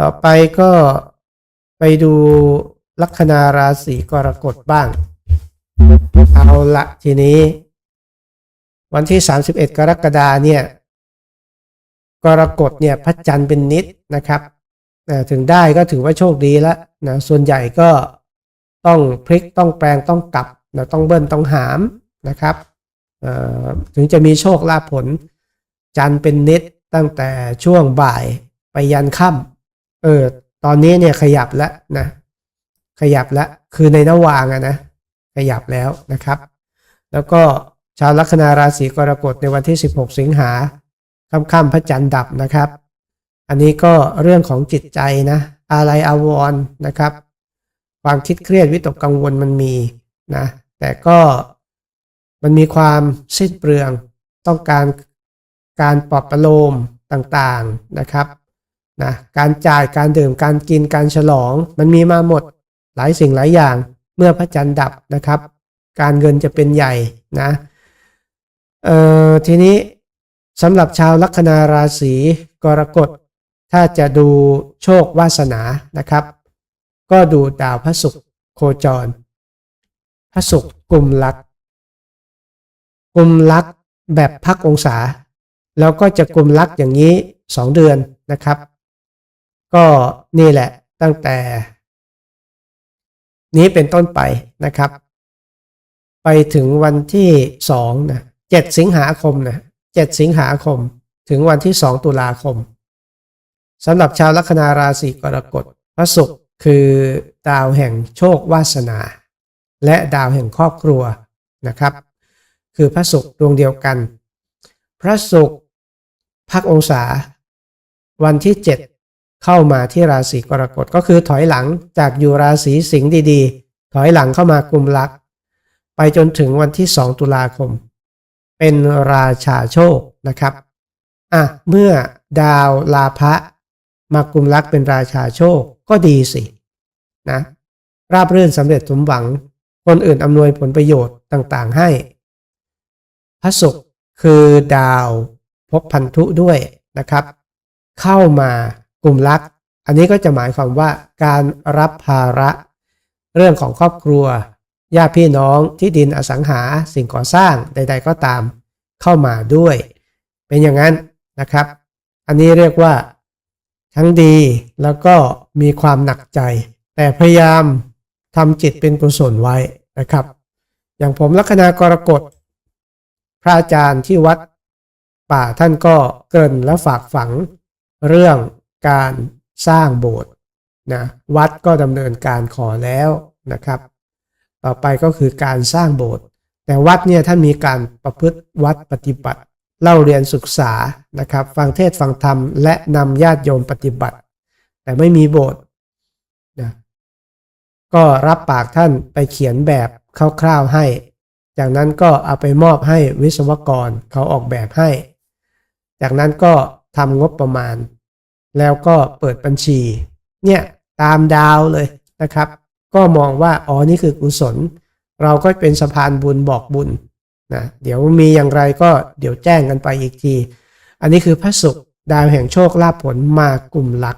ต่อไปก็ไปดูลัคนาราศีกรกฎบ้าง เอาละทีนี้ วันที่ 31 กรกฎาเนี่ย กรกฎเนี่ยพระจันทร์เป็นนิดนะครับถึงได้ก็ถือว่าโชคดีแล้วนะส่วนใหญ่ก็ต้องพลิกต้องแปลงต้องกลับนะต้องเบิ้ลต้องหามนะครับถึงจะมีโชคลาภผล จันทร์เป็นนิดตั้งแต่ช่วงบ่ายไปยันค่ำ เออ ตอนนี้เนี่ยขยับแล้วนะ ขยับแล้วคือในนวางอะนะ ขยับแล้วนะครับ แล้วก็ชาวลัคนาราศีกรกฎในวันที่ 16 สิงหาค่ำๆพระจันทร์ดับนะครับ อันนี้ก็เรื่องของจิตใจนะ อะไรอาวรณ์นะครับ ความคิดเครียดวิตกกังวลมันมีนะ แต่ก็มันมีความสิ้นเปลืองต้องการการปลอบประโลมต่างๆนะครับ นะการจ่ายการดื่มการกินการฉลอง มันมีมาหมดหลายสิ่งหลายอย่างเมื่อพระจันทร์ดับนะครับ การเงินจะเป็นใหญ่นะเอ่อทีนี้สำหรับชาวลัคนาราศีกรกฎถ้าจะดูโชควาสนานะครับ ก็ดูดาวพระศุกร์โคจร พระศุกร์กลุ่มลักกลุ่มลักแบบพักองศา แล้วก็จะกลุ่มลักอย่างนี้สองเดือนนะครับ ก็นี่แหละตั้งแต่ นี้เป็นต้นไปนะครับ ไปถึงวันที่สองนะเจ็ดสิงหาคมนะเจ็ดสิงหาคม ถึงวันที่สองตุลาคมสำหรับชาวลัคนาราศีกรกฎพระศุกร์คือดาวแห่งโชควาสนา และดาวแห่งครอบครัวนะครับ คือพระศุกร์ดวงเดียวกัน พระศุกร์พักองศา วันที่7 เข้ามาที่ราศีกรกฎก็คือถอยหลังจากอยู่ราศีสิงห์ดีๆ ถอยหลังเข้ามากลุ่มลัก ไปจนถึงวันที่ 2 ตุลาคม เป็นราชาโชคนะครับอะเมื่อดาวลาภะมากลุ่มลักเป็นราชาโชคก็ดีสินะราบรื่นสำเร็จสมหวัง คนอื่นอำนวยผลประโยชน์ต่างๆ ให้ พระศุกร์คือดาวพบพันธุด้วยนะครับ เข้ามา กลุ่มลัก อันนี้ก็จะหมายความว่าการรับภาระ เรื่องของครอบครัวญาติพี่น้องที่ดินอสังหาสิ่งก่อสร้างใด ๆ ก็ตามเข้ามาด้วย เป็นอย่างนั้นนะครับ อันนี้เรียกว่าทั้งดีแล้วก็มีความหนักใจ แต่พยายามทำจิตเป็นกุศลไว้นะครับ อย่างผมลัคนากรกฎพระอาจารย์ที่วัดป่าท่านก็เกริ่นและฝากฝังเรื่อง การสร้างโบสถ์นะวัดก็ดำเนินการขอแล้วนะครับ ต่อไปก็คือการสร้างโบสถ์แต่วัดเนี่ยท่านมีการประพฤติวัดปฏิบัติ เล่าเรียนศึกษานะครับ ฟังเทศฟังธรรมและนำญาติโยมปฏิบัติ แต่ไม่มีโบสถ์นะก็รับปากท่านไปเขียนแบบคร่าวๆให้ จากนั้นก็เอาไปมอบให้วิศวกรเขาออกแบบให้ จากนั้นก็ทำงบประมาณ แล้วก็เปิดบัญชี เนี่ยตามดาวเลยนะครับ ก็มองว่าอ๋อนี่คือกุศล เราก็เป็นสะพานบุญบอกบุญนะเดี๋ยวมีอย่างไรก็เดี๋ยวแจ้งกันไปอีกที อันนี้คือพระศุกร์ดาวแห่งโชคลาภผลมากลุ่มหลัก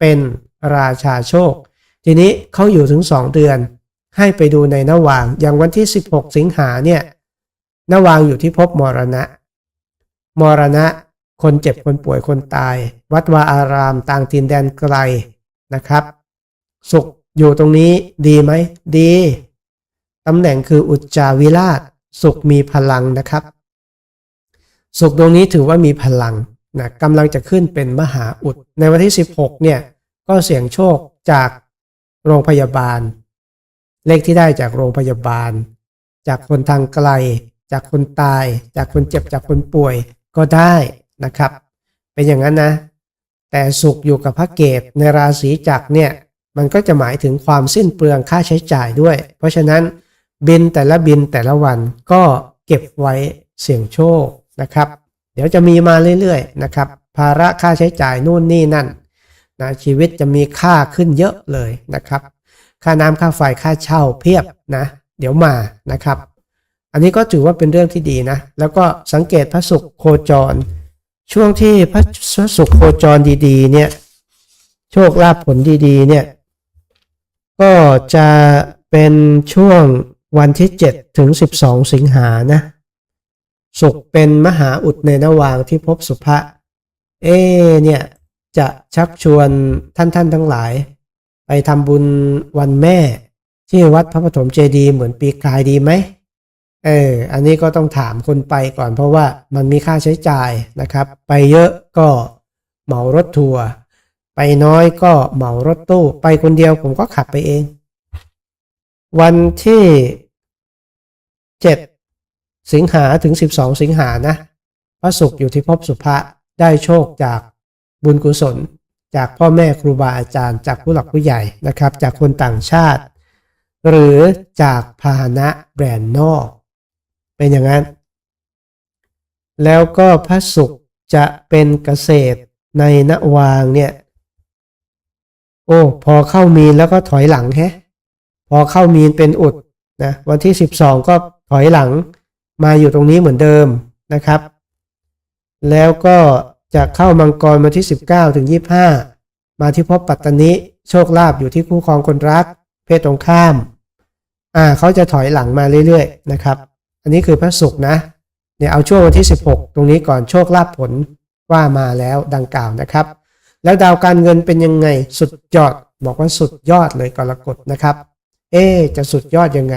เป็นราชาโชค ทีนี้เขาอยู่ถึง 2 เดือน ให้ไปดูในนวาง อย่างวันที่ 16 สิงหาเนี่ยนวางอยู่ที่ภพมรณะ มรณะ คนเจ็บคนป่วยคนตาย วัดวาอารามต่างถิ่นแดนไกลนะครับ สุขอยู่ตรงนี้ดีไหมดีตำแหน่งคืออุจจาวิราช สุขมีพลังนะครับ สุขตรงนี้ถือว่ามีพลังนะกำลังจะขึ้นเป็นมหาอุด ในวันที่ 16เนี่ยก็เสี่ยงโชคจากโรงพยาบาล เลขที่ได้จากโรงพยาบาล จากคนทางไกล จากคนตาย จากคนเจ็บจากคนป่วยก็ได้ นะครับ เป็นอย่างนั้นนะ แต่สุขอยู่กับพระเกตในราศีจักรเนี่ยมันก็จะหมายถึงความสิ้นเปลืองค่าใช้จ่ายด้วย เพราะฉะนั้นบินแต่ละบินแต่ละวันก็เก็บไว้เสี่ยงโชคนะครับ เดี๋ยวจะมีมาเรื่อยๆนะครับ ภาระค่าใช้จ่ายนู่นนี่นั่นนะชีวิตจะมีค่าขึ้นเยอะเลยนะครับ ค่าน้ำค่าไฟค่าเช่าเพียบนะ เดี๋ยวมานะครับ อันนี้ก็ถือว่าเป็นเรื่องที่ดีนะ แล้วก็สังเกตพระศุกร์โคจร ช่วงที่พระศุกร์โคจรดีๆ เนี่ย โชคลาภผลดีๆ เนี่ย ก็จะเป็นช่วงวันที่ 7 ถึง 12 สิงหานะ สุขเป็นมหาอุดในนวางที่พบสุภะเอเนี่ย จะชักชวนท่านท่านทั้งหลาย ไปทำบุญวันแม่ ที่วัดพระปฐมเจดีย์เหมือนปีกลายดีไหม เอออันนี้ก็ต้องถามคนไปก่อนเพราะว่ามันมีค่าใช้จ่ายนะครับ ไปเยอะก็เหมารถทัวร์ไปน้อยก็เหมารถตู้ ไปคนเดียวผมก็ขับไปเอง วันที่ 7 สิงหาถึง 12 สิงหานะ พระศุกร์อยู่ที่ภพสุภะได้โชคจากบุญกุศล จากพ่อแม่ครูบาอาจารย์ จากผู้หลักผู้ใหญ่นะครับ จากคนต่างชาติ หรือจากพาหนะแบรนด์นอก เป็นอย่างนั้น แล้วก็พระศุกร์จะเป็นเกษตรในนวางเนี่ย โอ้พอเข้ามีนแล้วก็ถอยหลังแฮะพอเข้ามีนเป็นอุดนะวันที่ 12 ก็ถอยหลังมาอยู่ตรงนี้เหมือนเดิมนะครับ แล้วก็จะเข้ามังกรวันที่ 19 ถึง 25 มาที่พบปัตตานิโชคลาภอยู่ที่คู่ครองคนรัก เพศตรงข้าม อ่าเขาจะถอยหลังมาเรื่อยๆนะครับ อันนี้คือพระศุกร์นะเนี่ยเอาช่วงวันที่ 16 ตรงนี้ก่อนโชคลาภผลว่ามาแล้วดังกล่าวนะครับ แล้วดาวการเงินเป็นยังไงสุดยอดบอกว่าสุดยอดเลยกรกฎนะครับ เอ๊จะสุดยอดยังไง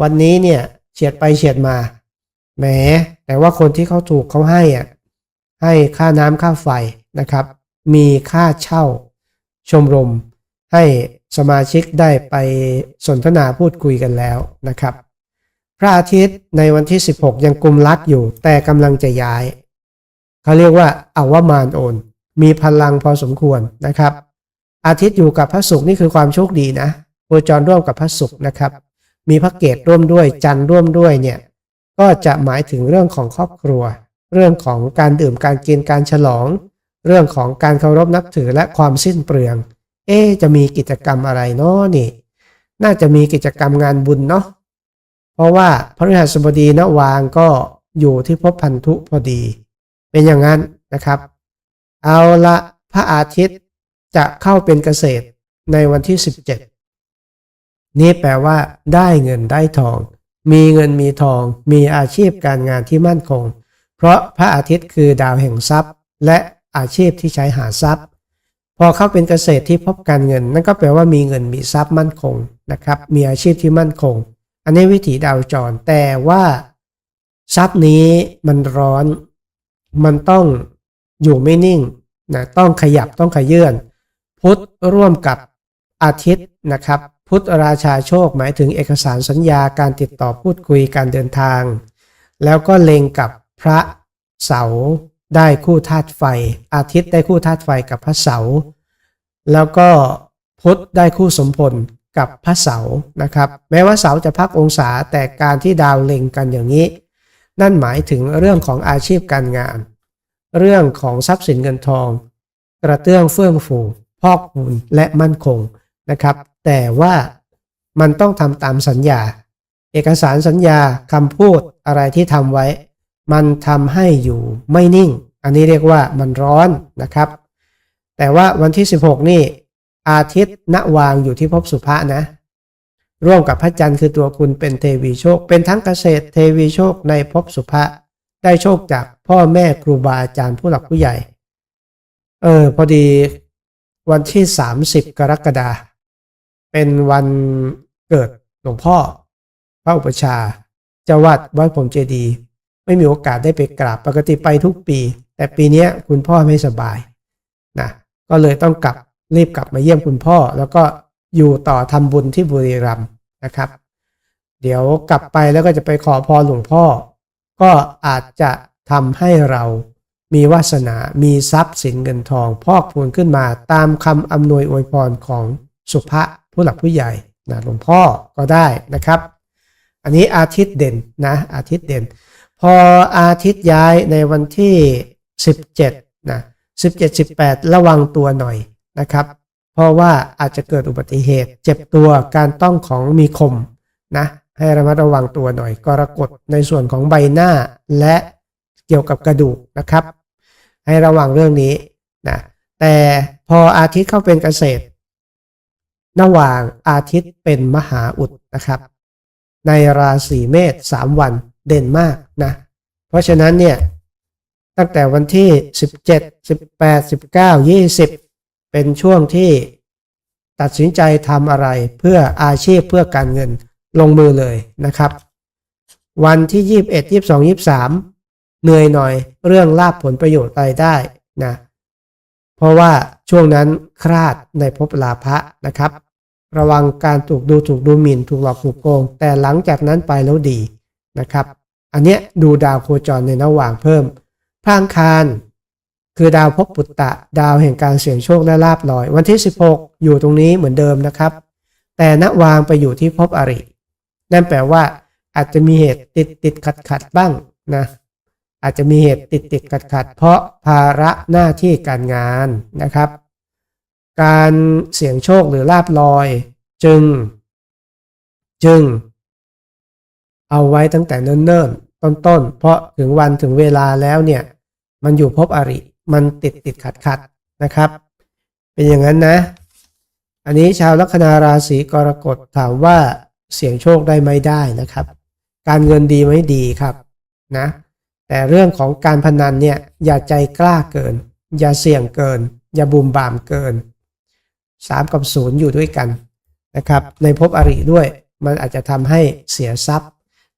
วันนี้เนี่ยเฉียดไปเฉียดมาแหมแต่ว่าคนที่เขาถูกเขาให้อะให้ค่าน้ำค่าไฟนะครับ มีค่าเช่า ชมรม ให้สมาชิกได้ไปสนทนาพูดคุยกันแล้วนะครับ พระอาทิตย์ในวันที่ 16 ยังกุมลักอยู่ แต่กำลังจะย้าย เขาเรียกว่าอาวมานโอน มีพลังพอสมควรนะครับ อาทิตย์อยู่กับพระศุกร์นี่คือความโชคดีนะโคจรร่วมกับพระศุกร์นะครับ มีพระเกตร่วมด้วยจันทร์ร่วมด้วยเนี่ยก็จะหมายถึงเรื่องของครอบครัว เรื่องของการดื่มการกินการฉลอง เรื่องของการเคารพนับถือและความสิ้นเปลือง เอ๊จะมีกิจกรรมอะไรเนาะนี่ น่าจะมีกิจกรรมงานบุญเนาะ เพราะว่าพระฤหัสบดีนวางก็อยู่ที่ภพพันธุพอดี เป็นอย่างนั้นนะครับ เอาละพระอาทิตย์จะเข้าเป็นเกษตรในวันที่ 17 นี่แปลว่า ได้เงินได้ทอง มีเงินมีทอง มีอาชีพการงานที่มั่นคง เพราะพระอาทิตย์คือดาวแห่งทรัพย์ และอาชีพที่ใช้หาทรัพย์ พอเข้าเป็นเกษตรที่พบการเงิน นั่นก็แปลว่ามีเงินมีทรัพย์มั่นคงนะครับ มีอาชีพที่มั่นคง อันนี้วิถีดาวจร แต่ว่าทรัพย์นี้มันร้อน มันต้องอยู่ไม่นิ่งนะต้องขยับต้องขยื่นพุธร่วมกับอาทิตย์นะครับ พุทธราชาโชคหมายถึงเอกสารสัญญาการติดต่อพูดคุยการเดินทาง แล้วก็เล็งกับพระเสาได้คู่ธาตุไฟ อาทิตย์ได้คู่ธาตุไฟกับพระเสา แล้วก็พุธได้คู่สมพล กับพระเสาร์นะครับแม้ว่าเสาร์จะพักองศาแต่การที่ดาวเล็งกันอย่างนี้ นั่นหมายถึงเรื่องของอาชีพการงาน เรื่องของทรัพย์สินเงินทอง กระเตื้องเฟื่องฟูพอกพูนและมั่นคงนะครับ แต่ว่ามันต้องทำตามสัญญา เอกสารสัญญาคำพูดอะไรที่ทำไว้ มันทำให้อยู่ไม่นิ่ง อันนี้เรียกว่ามันร้อนนะครับ แต่ว่าวันที่ 16 นี่ อาทิตย์ณวางอยู่ที่ภพสุภะนะ ร่วมกับพระจันทร์คือตัวคุณเป็นเทวีโชค เป็นทั้งเกษตรเทวีโชคในภพสุภะได้โชคจากพ่อแม่ครูบาอาจารย์ผู้หลักผู้ใหญ่ เออ พอดีวันที่ 30 กรกฎาคมเป็นวันเกิดหลวงพ่อ พระอุปชาเจ้าวัดวัดผมเจดีย์ไม่มีโอกาสได้ไปกราบปกติไปทุกปี แต่ปีนี้คุณพ่อไม่สบายนะก็เลยต้องกลับ รีบกลับมาเยี่ยมคุณพ่อ แล้วก็อยู่ต่อทำบุญที่บุรีรัมย์นะครับ เดี๋ยวกลับไปแล้วก็จะไปขอพรหลวงพ่อ ก็อาจจะทำให้เรามีวาสนา มีทรัพย์สินเงินทอง พอกพูนขึ้นมาตามคำอำนวยอวยพรของสุภะผู้หลักผู้ใหญ่นะหลวงพ่อก็ได้นะครับ อันนี้อาทิตย์เด่นนะอาทิตย์เด่น พออาทิตย์ย้ายในวันที่ 17นะ17 18 ระวังตัวหน่อย นะครับ เพราะว่าอาจจะเกิดอุบัติเหตุ เจ็บตัวการต้องของมีคมนะให้ระมัดระวังตัวหน่อยกรกฎในส่วนของใบหน้าและเกี่ยวกับกระดูกนะครับ ให้ระวังเรื่องนี้นะแต่พออาทิตย์เข้าเป็นเกษตรระหว่างอาทิตย์เป็นมหาอุดนะครับ ในราศีเมษสามวันเด่นมากนะเพราะฉะนั้นเนี่ยตั้งแต่วันที่ 17 18 19 20 เป็นช่วงที่ตัดสินใจทำอะไรเพื่ออาชีพเพื่อการเงินลงมือเลยนะครับ วันที่ 21 22 23 เหนื่อยหน่อยเรื่องลาบผลประโยชน์รายได้นะเพราะว่าช่วงนั้นคราดในภพลาภะนะครับ ระวังการถูกดูถูกดูหมิ่นถูกหลอกถูกโกง แต่หลังจากนั้นไปแล้วดีนะครับ อันเนี้ยดูดาวโคจรในระหว่างเพิ่มพระอังคาร คือดาวภพปุตตะ ดาวแห่งการเสี่ยงโชคและลาบลอย วันที่ 16 อยู่ตรงนี้เหมือนเดิมนะครับ แต่ณวางไปอยู่ที่ภพอริ นั่นแปลว่า อาจจะมีเหตุติดติดขัดขัดบ้างนะอาจจะมีเหตุติดติดขัดขัดเพราะภาระหน้าที่การงานนะครับ การเสี่ยงโชคหรือลาบลอย จึง จึง เอาไว้ตั้งแต่เนิ่นๆต้นๆ เพราะถึงวันถึงเวลาแล้วเนี่ย มันอยู่ภพอริ มันติดติดขัดขัดนะครับ เป็นอย่างนั้นนะ อันนี้ชาวลัคนาราศีกรกฎถามว่าเสี่ยงโชคได้ไหมได้นะครับ การเงินดีไหมดีครับนะแต่เรื่องของการพนันเนี่ยอย่าใจกล้าเกิน อย่าเสี่ยงเกิน อย่าบุมบามเกิน 3 กับ 0 อยู่ด้วยกันนะครับ ในภพอริด้วยมันอาจจะทำให้เสียทรัพย์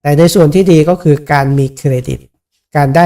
แต่ในส่วนที่ดีก็คือการมีเครดิต การได้